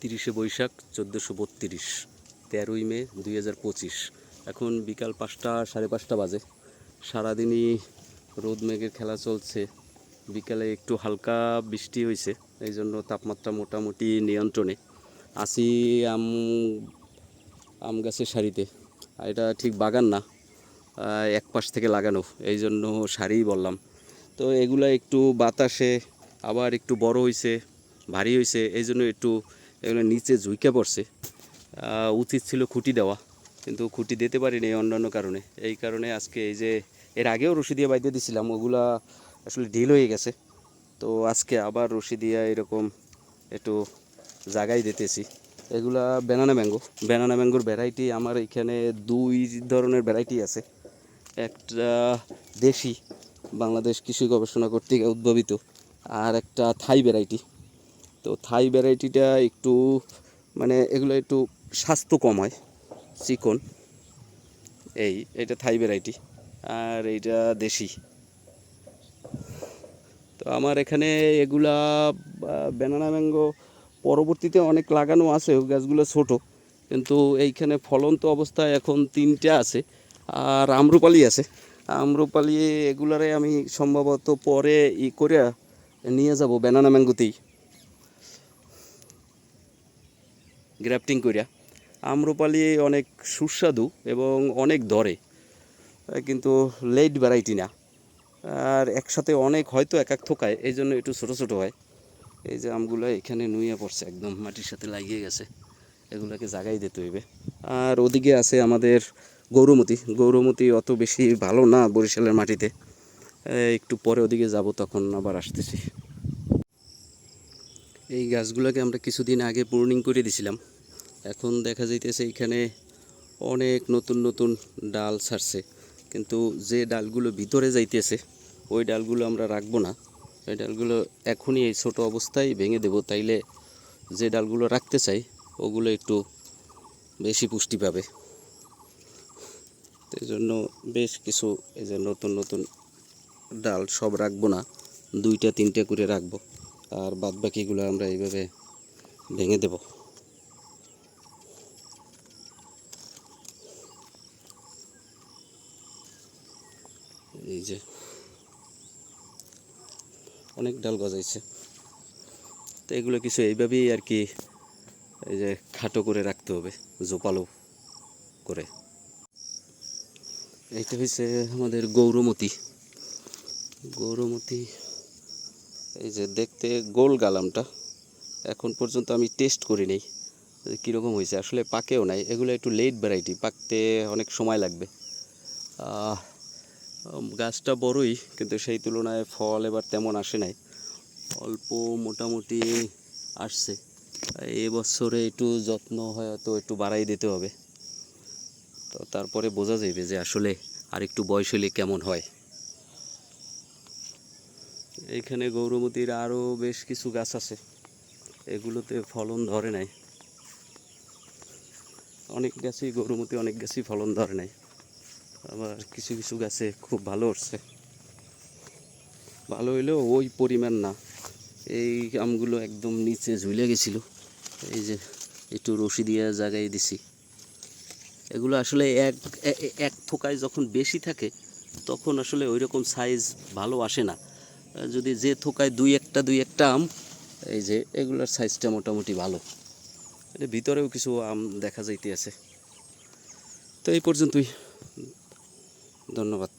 তিরিশে বৈশাখ চোদ্দোশো বত্রিশ, তেরোই মে দুই হাজার পঁচিশ। এখন বিকাল পাঁচটা, সাড়ে পাঁচটা বাজে। সারাদিনই রোদ মেঘের খেলা চলছে। বিকালে একটু হালকা বৃষ্টি হয়েছে, এই জন্য তাপমাত্রা মোটামুটি নিয়ন্ত্রণে। আসি আম আম গাছের সারিতে। এটা ঠিক বাগান না এক পাশ থেকে লাগানো, এই জন্য সারিই বললাম। তো এগুলা একটু বাতাসে, আবার একটু বড় হয়েছে ভারী হয়েছে এই জন্য একটু এগুলো নিচে ঝুঁকে পড়ছে। উচিত ছিল খুঁটি দেওয়া, কিন্তু খুঁটি দিতে পারিনি অন্যান্য কারণে। এই কারণে আজকে এই যে এর আগেও রশি দিয়ে বাইতে দিছিলাম, ওগুলা আসলে ঢিল হয়ে গেছে। তো আজকে আবার রশি দিয়ে এরকম একটু জাগাই দিতেছি। এগুলা ব্যানানা ম্যাঙ্গো। ব্যানানা ম্যাঙ্গোর ভ্যারাইটি আমার এখানে দুই ধরনের ভ্যারাইটি আছে। একটা দেশি, বাংলাদেশ কৃষি গবেষণা কর্তৃক উদ্ভাবিত, আর একটা থাই ভ্যারাইটি। তো থাই ভ্যারাইটিটা একটু মানে এগুলো একটু স্বাস্থ্য কম হয়, চিকন। এই, এটা থাই ভ্যারাইটি আর এইটা দেশি। তো আমার এখানে এগুলা ব্যানানা ম্যাঙ্গো পরবর্তীতে অনেক লাগানো আছে গাছগুলো ছোট। কিন্তু এইখানে ফলন্ত অবস্থায় এখন তিনটে আছে, আর আম্রপালি আছে। আম্রপালি এগুলারে আমি সম্ভবত পরে ই করে নিয়ে যাব ব্যানানা ম্যাঙ্গোতেই গ্রাফটিং করিয়া আম্রপালি অনেক সুস্বাদু এবং অনেক দরে কিন্তু লেট ভ্যারাইটি না। আর একসাথে অনেক হয়তো এক এক থোকায় এই জন্য একটু ছোটো ছোটো হয়। এই যে আমগুলো এখানে নুয়ে পড়ছে একদম, মাটির সাথে লাগিয়ে গেছে। এগুলোকে জাগাই দিতে হইবে। আর ওদিকে আছে আমাদের গৌরমতি। গৌরমতি অত বেশি ভালো না বরিশালের মাটিতে। একটু পরে ওদিকে যাব, তখন আবার আসতেছি। এই গাছগুলোকে আমরা কিছুদিন আগে পূর্ণিং করে দিছিলাম। এখন দেখা যাইতেছে এখানে অনেক নতুন নতুন ডাল ছাড়ছে। কিন্তু যে ডালগুলো ভিতরে যাইতেছে, ওই ডালগুলো আমরা রাখব না। ওই ডালগুলো এখনই এই ছোট অবস্থায় ভেঙে দেব। তাইলে যে ডালগুলো রাখতে চাই, ওগুলো একটু বেশি পুষ্টি পাবে। এই জন্য বেশ কিছু এই যে নতুন নতুন ডাল সব রাখব না, দুইটা তিনটা করে রাখব। আর বাদ বাকিগুলো আমরা এইভাবে ভেঙে দেব। এই যে অনেক ডাল গজাইছে। তো এগুলো কিছু এইভাবেই আর কি এই যে খাটো করে রাখতে হবে, জোপালো করে। এইটা হচ্ছে আমাদের গৌরমতি। গৌরমতি এই যে দেখতে গোল গালামটা, এখন পর্যন্ত আমি টেস্ট করি নেই কীরকম হয়েছে। আসলে পাকেও নাই, এগুলো একটু লেট ভ্যারাইটি পাকতে অনেক সময় লাগবে। গাছটা বড়ই, কিন্তু সেই তুলনায় ফল এবার তেমন আসে নাই। অল্প মোটামুটি আসছে। এবছরে একটু যত্ন হয়তো একটু বাড়াই দিতে হবে। তো তারপরে বোঝা যাবে যে আসলে আর একটু বয়স হলে কেমন হয়। এইখানে গৌরমতির আরও বেশ কিছু গাছ আছে। এগুলোতে ফলন ধরে নাই। অনেক গাছই গৌরমতি, অনেক গাছই ফলন ধরে নাই। আবার কিছু কিছু গাছে খুব ভালো উঠছে। ভালো হইলেও ওই পরিমাণ না। এই আমগুলো একদম নিচে ঝুলে গেছিল। এই যে একটু রশি দিয়ে জাগাই দিছি। এগুলো আসলে এক এক থোকায় যখন বেশি থাকে, তখন আসলে ওই রকম সাইজ ভালো আসে না। যদি যে থোকায় দুই একটা দুই একটা আম, এই যে এগুলোর সাইজটা মোটামুটি ভালো। ভিতরেও কিছু আম দেখা যাইতে আছে তো এই পর্যন্তই। ধন্যবাদ।